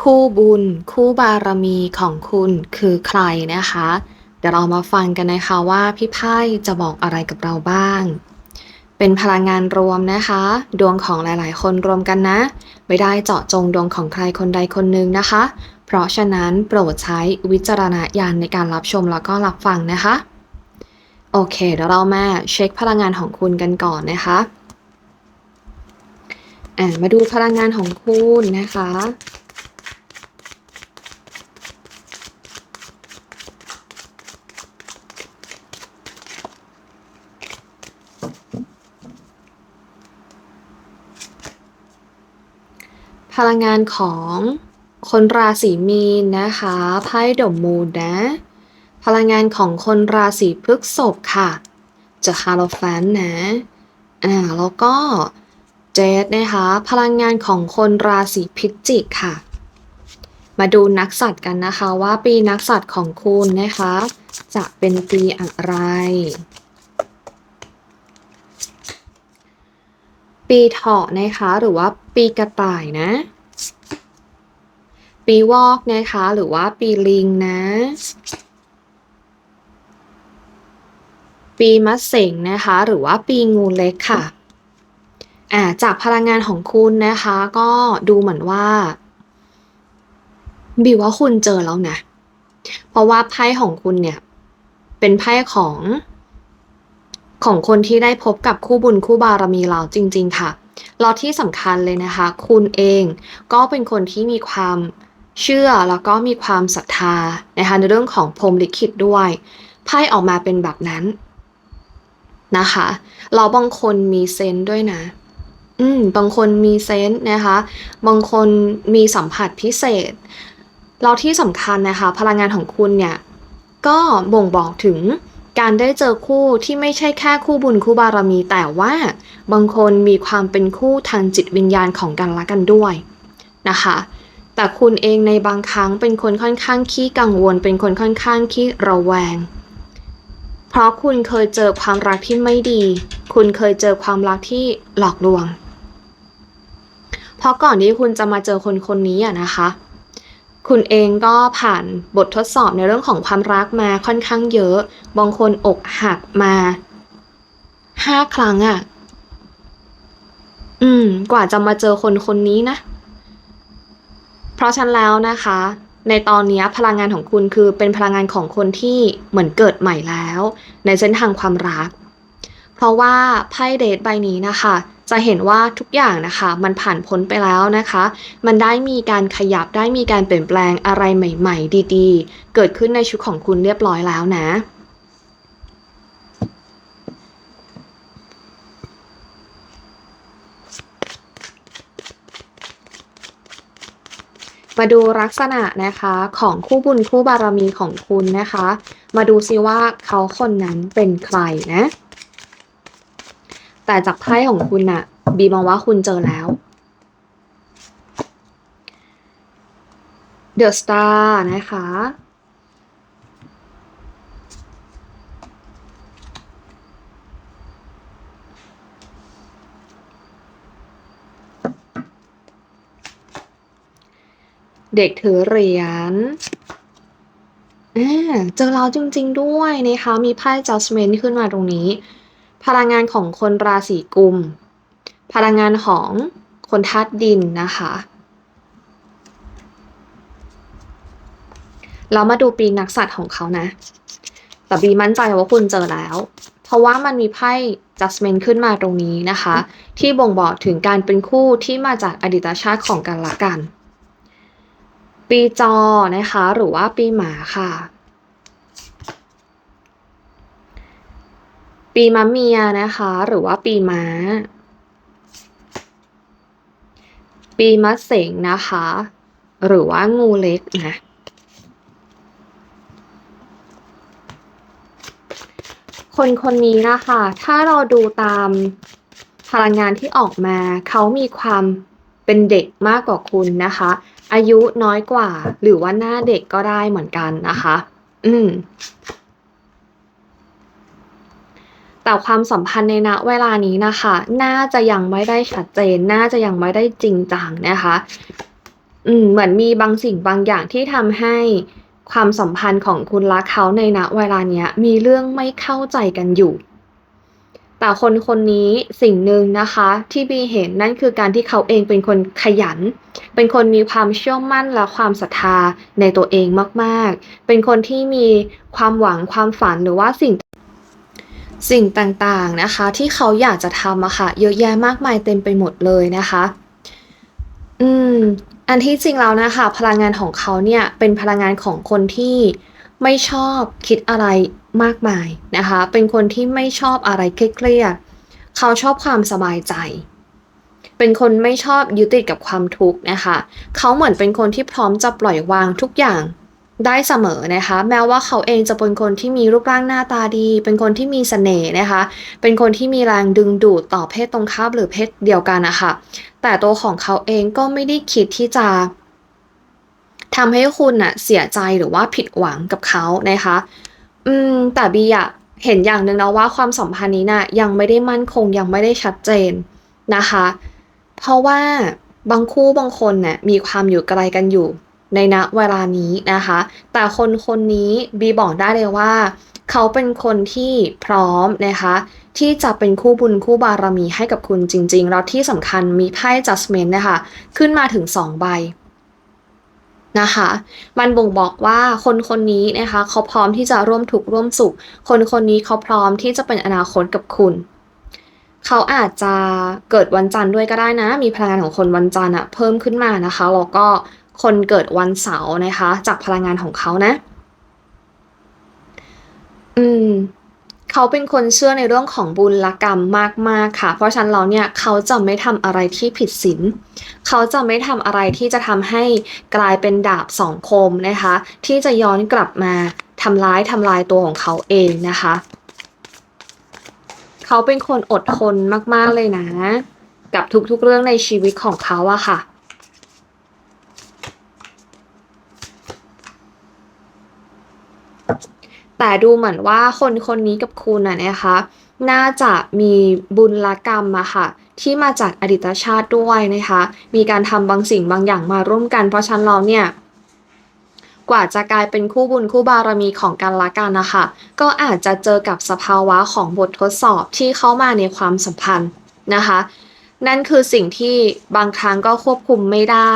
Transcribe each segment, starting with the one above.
คู่บุญ คู่บารมีของคุณคือใครนะคะ เดี๋ยวเรามาฟังกันนะคะว่าพี่ไพ่จะบอกอะไรกับเราบ้าง เป็นพลังงานรวมนะคะ ดวงของหลายๆ คนรวมกันนะ ไม่ได้เจาะจงดวงของใครคนใดคนหนึ่งนะคะ เพราะฉะนั้นโปรดใช้วิจารณญาณในการรับชมแล้วก็รับฟังนะคะ โอเคเดี๋ยวเรามาเช็คพลังงานของคุณกันก่อนนะคะอ่ามาดูพลังงานของคุณนะคะ พลังงานของคนราศีมีนนะคะไพ่ดอมูนนะ พลังงานของคนราศีพฤษภค่ะจะฮาโลแฟนนะอ่าแล้วก็เจดนะคะพลังงานของคนราศีพิจิกค่ะ มาดูนักสัตว์กันนะคะว่าปีนักสัตว์ของคุณนะคะ จะเป็นปีอะไร ปีเถาะนะคะ หรือว่าปีกระต่ายนะ ปีวอกนะคะ หรือว่าปีลิงนะ ปีมะเสงนะคะ หรือว่าปีงูเล็กค่ะอ่าจากพลังงานของคุณนะคะ ก็ดูเหมือนว่าบิวว่าคุณเจอแล้วนะ เพราะว่าไพ่ของคุณเนี่ย เป็นไพ่ของ ของคนที่ได้พบกับคู่บุญคู่บารมีเราจริง ๆ ค่ะแล้วที่สำคัญเลยนะคะ คุณเองก็เป็นคนที่มีความเชื่อแล้วก็มีความศรัทธานะคะในเรื่องของพรมลิขิตด้วยไพ่ออกมาเป็นแบบนั้นนะคะเราบางคนมีเซนด้วยนะ อืม บางคนมีเซนนะคะ บางคนมีสัมผัสพิเศษ เราที่สำคัญนะคะ พลังงานของคุณเนี่ย ก็บ่งบอกถึง การได้เจอคู่ที่ไม่ใช่แค่คู่บุญคู่บารมี แต่ว่าบางคนมีความเป็นคู่ทางจิตวิญญาณของกันและกันด้วยนะคะ แต่คุณเองในบางครั้งเป็นคนค่อนข้างขี้กังวล เป็นคนค่อนข้างขี้ระแวง เพราะคุณเคยเจอความรักที่ไม่ดี คุณเคยเจอความรักที่หลอกลวง เพราะก่อนที่คุณจะมาเจอคนคนนี้อะนะคะ คุณเองก็ผ่านบททดสอบในเรื่องของความรักมาค่อนข้างเยอะ บางคนอกหักมาห้าครั้งอะ่ะ อืม กว่าจะมาเจอคนคนนี้นะ เพราะฉันแล้วนะคะ ในตอนนี้พลังงานของคุณคือเป็นพลังงานของคนที่เหมือนเกิดใหม่แล้ว ในเส้นทางความรัก เพราะว่าไพ่เดทใบนี้นะคะ จะเห็นว่าทุกอย่างนะคะ มันผ่านพ้นไปแล้วนะคะ มันได้มีการขยับได้มีการเปลี่ยนแปลงอะไรใหม่ ๆ ดีๆ เกิดขึ้นในชีวิตของคุณเรียบร้อยแล้วนะมาดูลักษณะนะคะของคู่บุญคู่บารมีของคุณนะคะ มาดูซิว่าเขาคนนั้นเป็นใครนะ แต่จากไพ่ของคุณน่ะบีมองว่าคุณเจอแล้วเดอะสตาร์นะคะ เด็กถือเหรียญอ่าเจอเราจริงๆด้วยนะคะ มีไพ่ Judgment ขึ้นมาตรงนี้ พลังงานของคนราศีกุม พลังงานของคนธาตุดินนะคะ เรามาดูปีนักสัตว์ของเขานะ แต่บีมั่นใจว่าคุณเจอแล้ว เพราะว่ามันมีไพ่ Judgment ขึ้นมาตรงนี้นะคะ ที่บ่งบอกถึงการเป็นคู่ที่มาจากอดีตชาติของกันและกัน ปีจอนะคะ หรือว่าปีหมาค่ะ ปีมะเมียนะคะ หรือว่าปีม้า ปีมะเสงนะคะ หรือว่างูเล็กนะคนคนนี้นะคะ ถ้าเราดูตามพลังงานที่ออกมา เขามีความเป็นเด็กมากกว่าคุณนะคะ อายุน้อยกว่า หรือว่าหน้าเด็กก็ได้เหมือนกันนะคะ อืม แต่ความสัมพันธ์ในณเวลานี้นะคะ น่าจะยังไม่ได้ชัดเจน น่าจะยังไม่ได้จริงจังนะคะ อืม เหมือนมีบางสิ่งบางอย่างที่ทำให้ความสัมพันธ์ของคุณและเขาในณเวลาเนี้ย มีเรื่องไม่เข้าใจกันอยู่ แต่คนคนนี้สิ่งหนึ่งนะคะ ที่บีเห็นนั่นคือการที่เขาเองเป็นคนขยัน เป็นคนมีความเชื่อมั่นและความศรัทธาในตัวเองมาก ๆ เป็นคนที่มีความหวังความฝันหรือว่าสิ่ง สิ่งต่างๆนะคะ ที่เขาอยากจะทำอะค่ะ เยอะแยะมากมายเต็มไปหมดเลยนะคะ อืม อันที่จริงแล้วนะคะ พลังงานของเขาเนี่ยเป็นพลังงานของคนที่ไม่ชอบคิดอะไรมากมายนะคะ เป็นคนที่ไม่ชอบอะไรเครียดๆเขาชอบความสบายใจ เป็นคนไม่ชอบยึดติดกับความทุกข์นะคะ เขาเหมือนเป็นคนที่พร้อมจะปล่อยวางทุกอย่าง ได้เสมอนะคะ แม้ว่าเขาเองจะเป็นคนที่มีรูปร่างหน้าตาดี เป็นคนที่มีเสน่ห์นะคะ เป็นคนที่มีแรงดึงดูดต่อเพศตรงข้ามหรือเพศเดียวกันนะค่ะแต่ตัวของเขาเองก็ไม่ได้คิดที่จะทำให้คุณน่ะเสียใจหรือว่าผิดหวังกับเขานะคะ อืม แต่บีอะเห็นอย่างหนึ่งนะว่าความสัมพันธ์นี้น่ะยังไม่ได้มั่นคงยังไม่ได้ชัดเจนนะคะ เพราะว่าบางคู่บางคนน่ะมีความอยู่ไกลกันอยู่ ในณเวลานี้นะคะ แต่คนคนนี้บีบอกได้เลยว่า เขาเป็นคนที่พร้อมนะคะ ที่จะเป็นคู่บุญคู่บารมีให้กับคุณจริง ๆ แล้วที่สำคัญมีไพ่ Judgment น่ะค่ะขึ้นมาถึง 2 ใบนะคะมันบ่งบอกว่าคนคนนี้นะคะเขาพร้อมที่จะร่วมทุกข์ร่วมสุข คนคนนี้เขาพร้อมที่จะเป็นอนาคตกับคุณ เขาอาจจะเกิดวันจันทร์ด้วยก็ได้นะ มีพลังงานของคนวันจันทร์อะเพิ่มขึ้นมานะคะแล้วก็ คนเกิดวันเสาร์นะคะ จากพลังงานของเขานะ อืมเขาเป็นคนเชื่อในเรื่องของบุญละกรรมมาก ๆ ค่ะ เพราะฉะนั้นแล้วเนี่ยเขาจะไม่ทำอะไรที่ผิดศีล เขาจะไม่ทำอะไรที่จะทำให้กลายเป็นดาบสองคมนะคะ ที่จะย้อนกลับมาทำร้ายทำลายตัวของเขาเองนะคะ เขาเป็นคนอดทนมาก ๆ เลยนะ กับทุกๆเรื่องในชีวิตของเขาอะค่ะ แต่ดูเหมือนว่าคนคนนี้กับคุณน่ะนะคะ น่าจะมีบุญละกรรมอะค่ะ ที่มาจากอดีตชาติด้วยนะคะ มีการทำบางสิ่งบางอย่างมาร่วมกัน เพราะฉะนั้นแล้วเนี่ยกว่าจะกลายเป็นคู่บุญคู่บารมีของกันละกันนะคะ ก็อาจจะเจอกับสภาวะของบททดสอบที่เข้ามาในความสัมพันธ์นะคะ นั่นคือสิ่งที่บางครั้งก็ควบคุมไม่ได้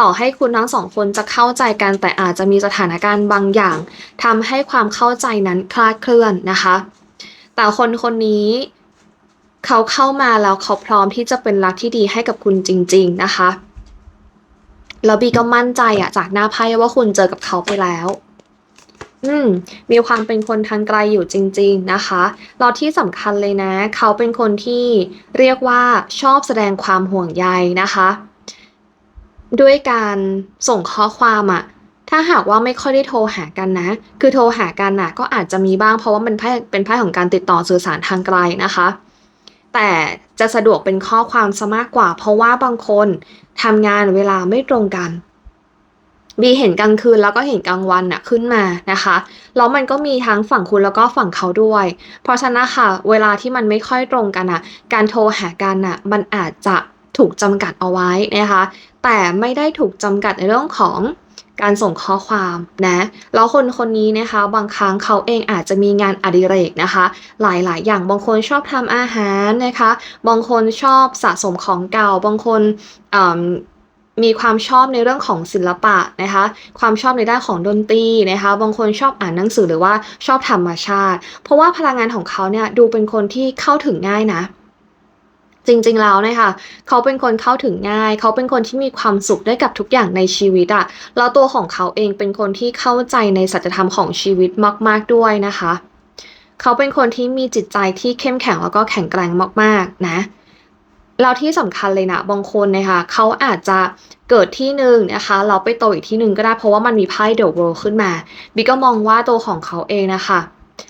ต่อให้คุณทั้งสองคนจะเข้าใจกันแต่อาจจะมีสถานการณ์บางอย่างทำให้ความเข้าใจนั้นคลาดเคลื่อนนะคะ แต่คนคนนี้เขาเข้ามาแล้วเขาพร้อมที่จะเป็นรักที่ดีให้กับคุณจริง ๆนะคะแล้วบีก็มั่นใจอะจากหน้าไพ่ว่าคุณเจอกับเขาไปแล้ว อืม มีความเป็นคนทางไกลอยู่จริง ๆนะคะแล้วที่สำคัญเลยนะ เขาเป็นคนที่เรียกว่าชอบแสดงความห่วงใยนะคะ ด้วยการส่งข้อความอะถ้าหากว่าไม่ค่อยได้โทรหากันนะ คือโทรหากันน่ะก็อาจจะมีบ้างเพราะว่ามันไพ่เป็นไพ่ของการติดต่อสื่อสารทางไกลนะคะ แต่จะสะดวกเป็นข้อความเสียมากกว่า เพราะว่าบางคนทำงานเวลาไม่ตรงกัน บีเห็นกลางคืนแล้วก็เห็นกลางวันน่ะขึ้นมานะคะแล้วมันก็มีทั้งฝั่งคุณแล้วก็ฝั่งเขาด้วย เพราะฉะนั้นค่ะ เวลาที่มันไม่ค่อยตรงกันน่ะ การโทรหากันน่ะมันอาจจะถูกจำกัดเอาไว้นะคะ แต่ไม่ได้ถูกจำกัดในเรื่องของการส่งข้อความนะแล้วคนคนนี้นะคะ บางครั้งเขาเองอาจจะมีงานอดิเรกนะคะ หลายๆ อย่างบางคนชอบทำอาหารนะคะ บางคนชอบสะสมของเก่า บางคนอ่อ มีความชอบในเรื่องของศิลปะนะคะ ความชอบในด้านของดนตรีนะคะ บางคนชอบอ่านหนังสือหรือว่าชอบธรรมชาติ เพราะว่าพลังงานของเขาเนี่ยดูเป็นคนที่เข้าถึงง่ายนะ จริงๆแล้วเนี่ยค่ะเขาเป็นคนเข้าถึงง่าย เขาเป็นคนที่มีความสุขได้กับทุกอย่างในชีวิตอะแล้วตัวของเขาเองเป็นคนที่เข้าใจในสัจธรรมของชีวิตมาก ๆด้วยนะคะ เขาเป็นคนที่มีจิตใจที่เข้มแข็งแล้วก็แข็งแกร่งมากๆนะ แล้วที่สำคัญเลยนะบางคนเนี่ยค่ะเขาอาจจะเกิดที่หนึ่งนะคะแล้วไปโตอีกที่หนึ่งก็ได้เพราะว่ามันมีไพ่ The World ขึ้นมาบีก็มองว่าตัวของเขาเองนะคะ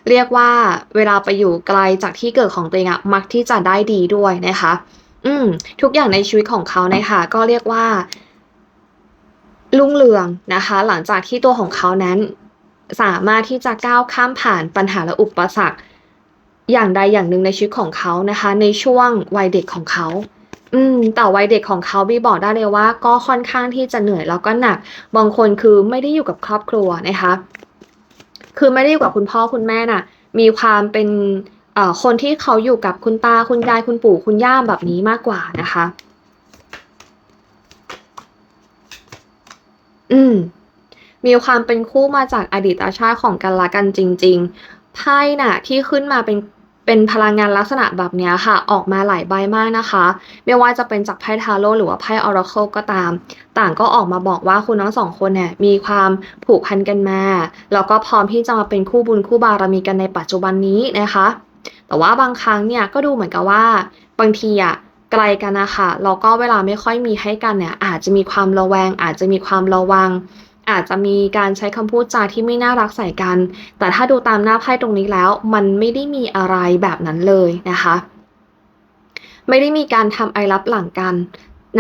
เรียกว่าเวลาไปอยู่ไกลจากที่เกิดของตัวเองอะมักที่จะได้ดีด้วยนะคะ อืมทุกอย่างในชีวิตของเขาเนี่ยค่ะก็เรียกว่ารุ่งเรืองนะคะ หลังจากที่ตัวของเขานั้น สามารถที่จะก้าวข้ามผ่านปัญหาและอุปสรรค อย่างใดอย่างหนึ่งในชีวิตของเขานะคะ ในช่วงวัยเด็กของเขา อืม แต่วัยเด็กของเขาบีบอกได้เลยว่า ก็ค่อนข้างที่จะเหนื่อยแล้วก็หนัก บางคนคือไม่ได้อยู่กับครอบครัวนะคะ คือไม่ได้อยู่กับคุณพ่อคุณแม่น่ะ มีความเป็นเอ่อคนที่เขาอยู่กับคุณตาคุณยายคุณปู่คุณย่าแบบนี้มากกว่านะคะ อืม มีความเป็นคู่มาจากอดีตชาติของกันและกันจริง ๆ ไพ่น่ะที่ขึ้นมาเป็นเป็นพลังงานลักษณะแบบนี้ค่ะ ออกมาหลายใบมากนะคะ ไม่ว่าจะเป็นจากไพ่ Tarot หรือว่าไพ่ Oracle ก็ตาม ต่างก็ออกมาบอกว่าคุณทั้ง2คนเนี่ยมีความผูกพันกันมา แล้วก็พร้อมที่จะมาเป็นคู่บุญคู่บารมีกันในปัจจุบันนี้นะคะ แต่ว่าบางครั้งเนี่ยก็ดูเหมือนกับว่า บางทีอะไกลกันนะคะแล้วก็เวลาไม่ค่อยมีให้กันเนี่ยอาจจะมีความระแวง อาจจะมีความระวัง อาจจะมีการใช้คำพูดจาที่ไม่น่ารักใส่กัน แต่ถ้าดูตามหน้าไพ่ตรงนี้แล้ว มันไม่ได้มีอะไรแบบนั้นเลยนะคะ ไม่ได้มีการทำไอรับหลังกัน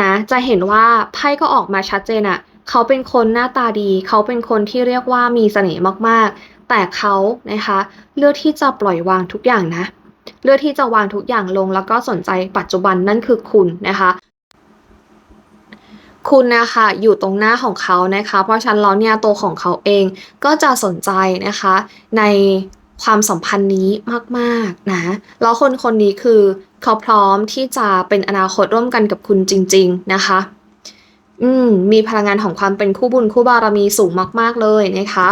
นะ จะเห็นว่าไพ่ก็ออกมาชัดเจนอะเขาเป็นคนหน้าตาดี เขาเป็นคนที่เรียกว่ามีเสน่ห์มากๆ แต่เขานะคะเลือกที่จะปล่อยวางทุกอย่างนะ เลือกที่จะวางทุกอย่างลงแล้วก็สนใจปัจจุบันนั่นคือคุณนะคะ คุณนะคะอยู่ตรงหน้าของเขานะคะ เพราะฉะนั้นแล้วเนี่ยตัวของเขาเองก็จะสนใจนะคะ ในความสัมพันธ์นี้มากๆนะแล้วคนคนนี้คือเขาพร้อมที่จะเป็นอนาคตร่วมกันกับคุณจริง ๆนะคะ อืมมีพลังงานของความเป็นคู่บุญคู่บารมีสูงมาก ๆเลยนะคะ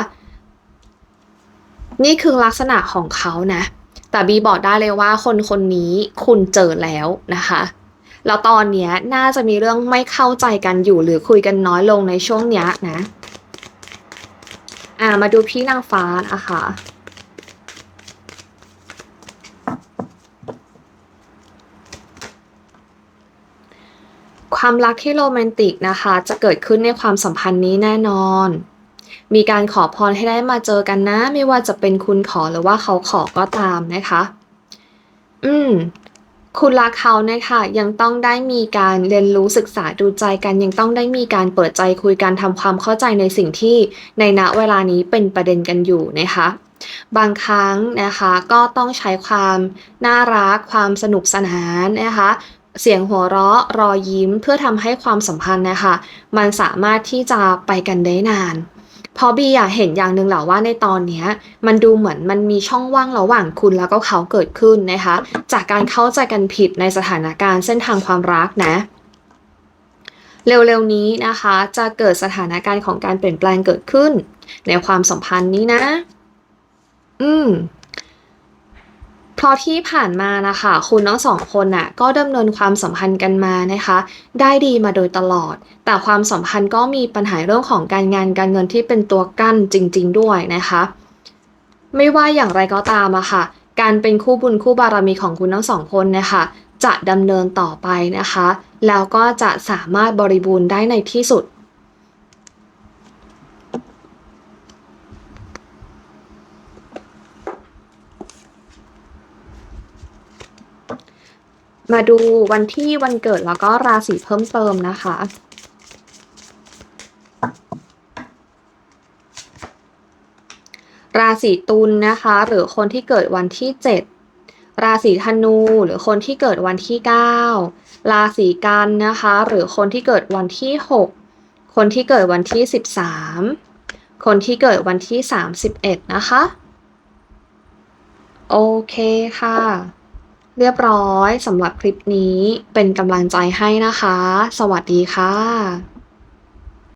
นี่คือลักษณะของเขานะ แต่บีบอกได้เลยว่าคนคนนี้คุณเจอแล้วนะคะ แล้วตอนเนี้ยน่าจะมีเรื่องไม่เข้าใจกันอยู่หรือคุยกันน้อยลงในช่วงเนี้ยนะ อ่ามาดูพี่นางฟ้านะคะ ความรักที่โรแมนติกนะคะ จะเกิดขึ้นในความสัมพันธ์นี้แน่นอน มีการขอพรให้ได้มาเจอกันนะ ไม่ว่าจะเป็นคุณขอหรือว่าเขาขอก็ตามนะคะ อืม คุณรักเขานะคะยังต้องได้มีการเรียนรู้ศึกษาดูใจกันยังต้องได้มีการเปิดใจคุยกันทำความเข้าใจในสิ่งที่ในณเวลานี้เป็นประเด็นกันอยู่นะคะบางครั้งนะคะก็ต้องใช้ความน่ารักความสนุกสนานนะคะเสียงหัวเราะรอยยิ้มเพื่อทำให้ความสัมพันธ์นะคะ มันสามารถที่จะไปกันได้นาน พราะบีอะเห็นอย่างหนึ่งแหละว่าในตอนเนี้ยมันดูเหมือนมันมีช่องว่างระหว่างคุณแล้วก็เขาเกิดขึ้นนะคะ จากการเข้าใจกันผิดในสถานการณ์เส้นทางความรักนะเร็วๆนี้นะคะจะเกิดสถานการณ์ของการเปลี่ยนแปลงเกิดขึ้น ในความสัมพันธ์นี้นะ อืม เพราะที่ผ่านมานะคะคุณทั้ง2คนน่ะก็ดำเนินความสัมพันธ์กันมานะคะ ได้ดีมาโดยตลอด แต่ความสัมพันธ์ก็มีปัญหาเรื่องของการงานการเงินที่เป็นตัวกั้นจริง ๆ ด้วยนะคะ ไม่ว่าอย่างไรก็ตามอะค่ะ การเป็นคู่บุญคู่บารมีของคุณทั้ง2คนนี่ยค่ะจะดำเนินต่อไปนะคะ แล้วก็จะสามารถบริบูรณ์ได้ในที่สุด มาดูวันที่วันเกิดแล้วก็ราศีเพิ่มเติมนะคะ ราศีตุลนะคะ หรือคนที่เกิดวันที่ 7 ราศีธนู หรือคนที่เกิดวันที่ 9 ราศีกันนะคะ หรือคนที่เกิดวันที่ 6 คนที่เกิดวันที่ 13 คนที่เกิดวันที่ 31 นะคะ โอเคค่ะ เรียบร้อยสำหรับคลิปนี้เป็นกำลังใจให้นะคะ สวัสดีค่ะ